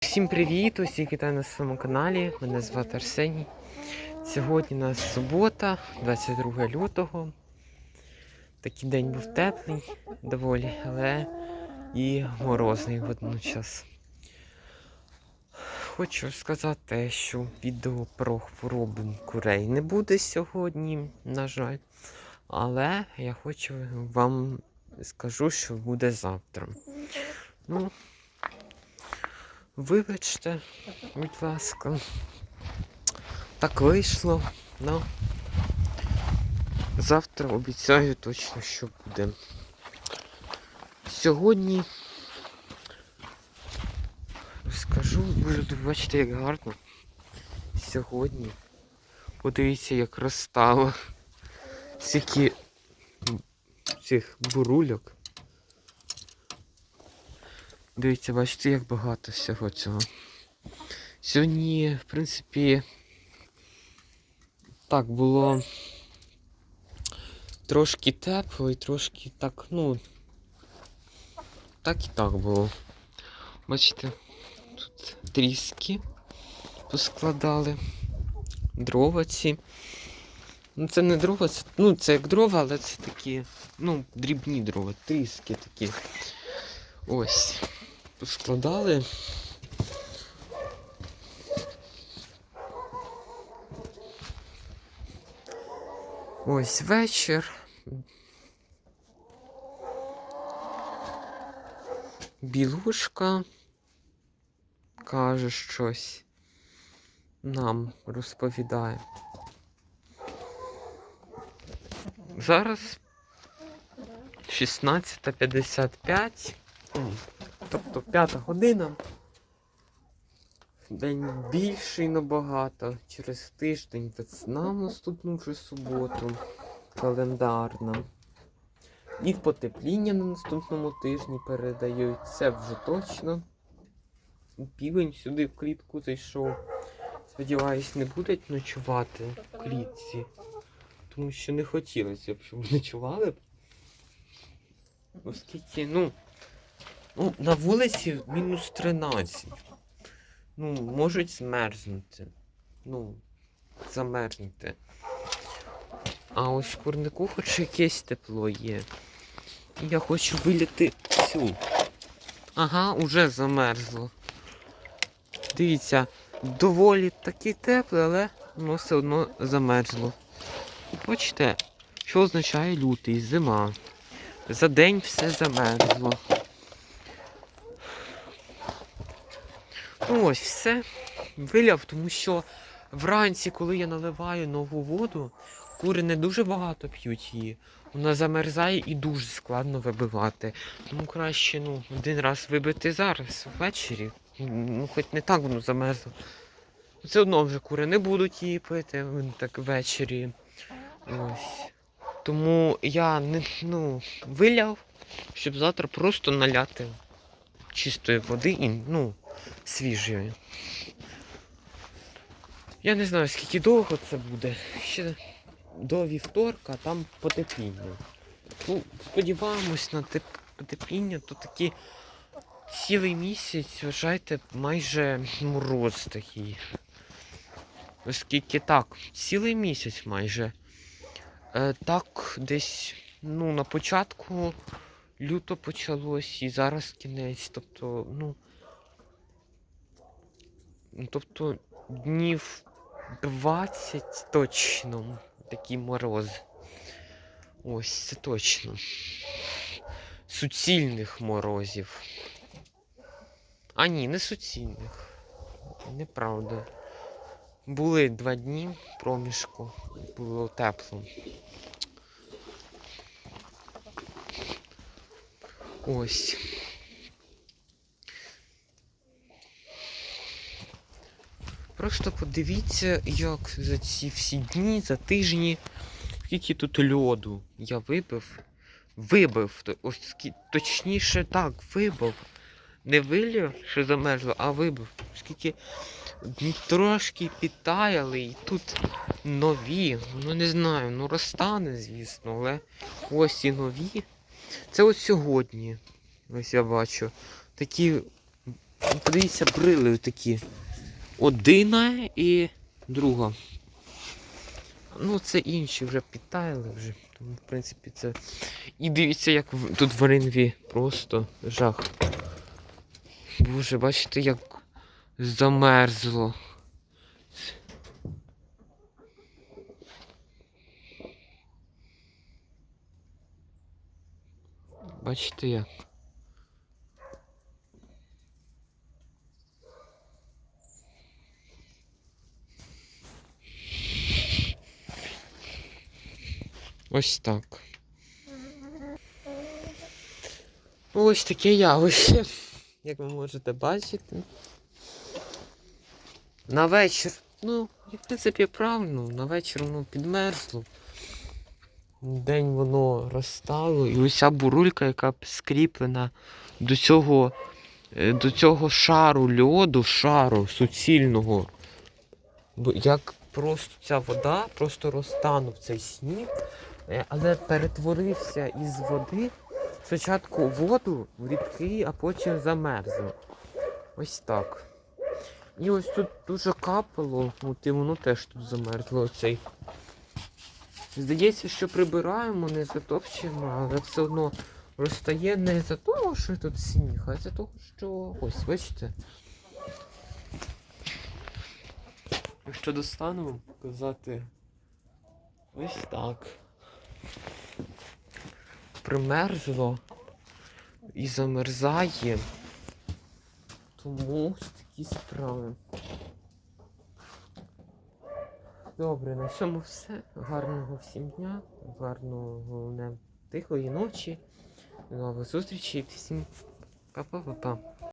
Всім привіт! Усіх вітаю на своєму каналі. Мене звати Арсеній. Сьогодні у нас субота, 22 лютого. Такий день був теплий доволі, але і морозний водночас. Хочу сказати, що відео про хвороби курей не буде сьогодні, на жаль. Але я хочу вам скажу, що буде завтра. Ну, Вибачте, будь ласка. Так вийшло. Ну. Завтра обіцяю точно, що буде. Сьогодні розкажу, буду бачите, як гарно. Сьогодні. Подивіться, як розстало. Скільки цих бурульок. Дивіться, бачите, як багато всього цього. Сьогодні, в принципі, так було трошки тепло і трошки так, ну. Так і так було. Бачите, тут тріски поскладали. Дрова ці. Ну це не дрова, це, ну це як дрова, але це такі, ну, дрібні дрова, тріски такі. Ось складали. Ось вечір. Білушка каже щось. Нам розповідає. Зараз 16.55. Тобто п'ята година. День більший набагато. Через тиждень весна наступну вже суботу. Календарна. І потепління на наступному тижні передають. Це вже точно. Півень сюди в клітку зайшов. Сподіваюсь, не будуть ночувати в клітці. Тому що не хотілося б, щоб ночували. Оскільки, ну. Ну, на вулиці мінус 13. Ну, можуть змерзнути. Ну, замерзнути. А ось в курнику хоч якесь тепло є. Я хочу виліти цю. Ага, уже замерзло. Дивіться, доволі таки тепле, але воно все одно замерзло. Бачите, що означає лютий, зима. За день все замерзло. Ось все. Виляв, тому що вранці, коли я наливаю нову воду, кури не дуже багато п'ють її. Вона замерзає і дуже складно вибивати. Тому краще ну, один раз вибити зараз, ввечері. Ну, хоч не так воно замерзло. Все одно вже кури не будуть її пити, так ввечері. Ось. Тому я не ну, виляв, щоб завтра просто наляти чистої води і ну, свіжої. Я не знаю, скільки довго це буде. Ще до вівторка там потепління. Ну, сподіваємось на теп- потепління, то такі цілий місяць, вважайте, майже мороз такий. Оскільки так, цілий місяць майже. Е, так, десь ну, на початку люто почалось і зараз кінець. Тобто, ну. Ну, Тобто днів 20 точно такий мороз. Ось це точно. Суцільних морозів. А ні, не суцільних. Неправда. Були два дні проміжку, було тепло. Ось. Просто подивіться, як за ці всі дні, за тижні, скільки тут льоду я вибив. Вибив. Ось точніше так, вибив. Не вилів, що замерзло, а вибив. Скільки трошки підтаяли і тут нові. Ну не знаю, ну розтане, звісно, але ось і нові. Це ось сьогодні. Ось я бачу. Такі Ну, Подивіться, брили такі. Одина і друга. Ну, це інші вже підтаяли вже. Тому, в принципі, це. І дивіться, як тут в Ринві просто жах. Боже, бачите, як замерзло. Бачите як? Ось так. Ось таке явище, як ви можете бачити. На вечір. Ну, в принципі, правильно, на вечір воно підмерзло. День воно розстало, і уся бурулька, яка скріплена до цього, е, до цього шару льоду, шару суцільного. Як просто ця вода просто розтанув цей сніг, е, але перетворився із води спочатку воду в рідкий, а потім замерзло. Ось так. І ось тут дуже капало, от і воно теж тут замерзло оцей. Здається, що прибираємо, не затопчемо, але все одно розтає не за того, що тут сніг, а за того, що ось, бачите. Якщо достану показати ось так. Примерзло і замерзає. Тому такі справи. Добре, на цьому все. Гарного всім дня, гарного головне тихої ночі. До нових зустрічей. Всім па-па-па-па.